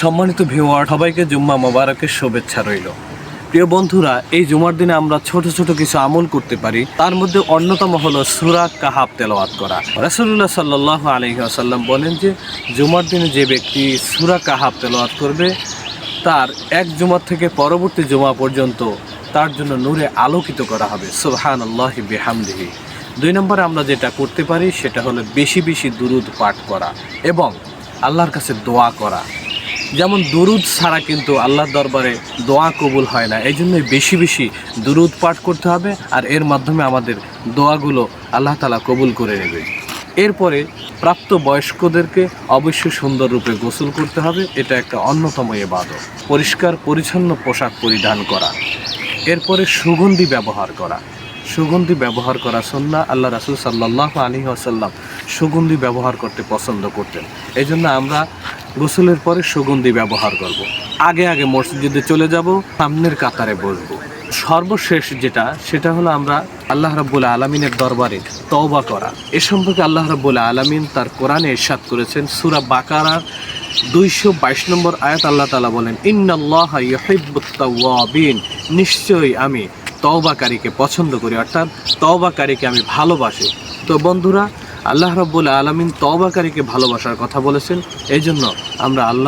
সম্মানিত ভিওয়ার সবাইকে জুম্মা মোবারকের শুভেচ্ছা রইল। প্রিয় বন্ধুরা, এই জুমার দিনে আমরা ছোট ছোট কিছু আমল করতে পারি। তার মধ্যে অন্যতম হলো সুরা কাহাব তেলাওয়াত করা। রাসুল্লাহ সাল্লাহ আলহি আসাল্লাম বলেন যে, জুমার দিনে যে ব্যক্তি সুরা কাহাব তেলাওয়াত করবে, তার এক জুমার থেকে পরবর্তী জুমা পর্যন্ত তার জন্য নূরে আলোকিত করা হবে। সুবহান আল্লাহ বেহামদিহি। দুই নম্বরে আমরা যেটা করতে পারি, সেটা হলো বেশি বেশি দুরুদ পাঠ করা এবং আল্লাহর কাছে দোয়া করা। যেমন দুরুদ ছাড়া কিন্তু আল্লাহর দরবারে দোয়া কবুল হয় না। এই জন্যই বেশি বেশি দুরুদ পাঠ করতে হবে আর এর মাধ্যমে আমাদের দোয়াগুলো আল্লাহ তালা কবুল করে নেবে। এরপরে প্রাপ্ত বয়স্কদেরকে অবশ্যই সুন্দর রূপে গোসল করতে হবে। এটা একটা অন্যতম এ এবাদত পরিষ্কার, পরিচ্ছন্ন পোশাক পরিধান করা। এরপরে সুগন্ধি ব্যবহার করা। সুগন্ধি ব্যবহার করা সন্না আল্লাহ রাসুল সাল্লাহ আলী আসাল্লাম সুগন্ধি ব্যবহার করতে পছন্দ করতেন। এই জন্য আমরা গোসলের পরে সুগন্ধি ব্যবহার করব। আগে আগে মসজিদে চলে যাব, সামনের কাতারে বসবো। সর্বশেষ যেটা, সেটা হলো আমরা আল্লাহ রাব্বুল আলমিনের দরবারে তওবা করা। এ সম্পর্কে আল্লাহ রাব্বুল আলমিন তার কোরআনে ইরশাদ করেছেন, সুরা বাকারার দুইশো বাইশ নম্বর আয়াত আল্লাহ তালা বলেন, ইন্নাল্লাহ নিশ্চয়ই আমি তওবাকারীকে পছন্দ করি, অর্থাৎ তওবাকারীকে আমি ভালোবাসি। তো বন্ধুরা আল্লাহ রব্বুল আলমিন তবাকারীকে ভালোবাসার কথা বলেছেন। এই জন্য আমরা আল্লাহ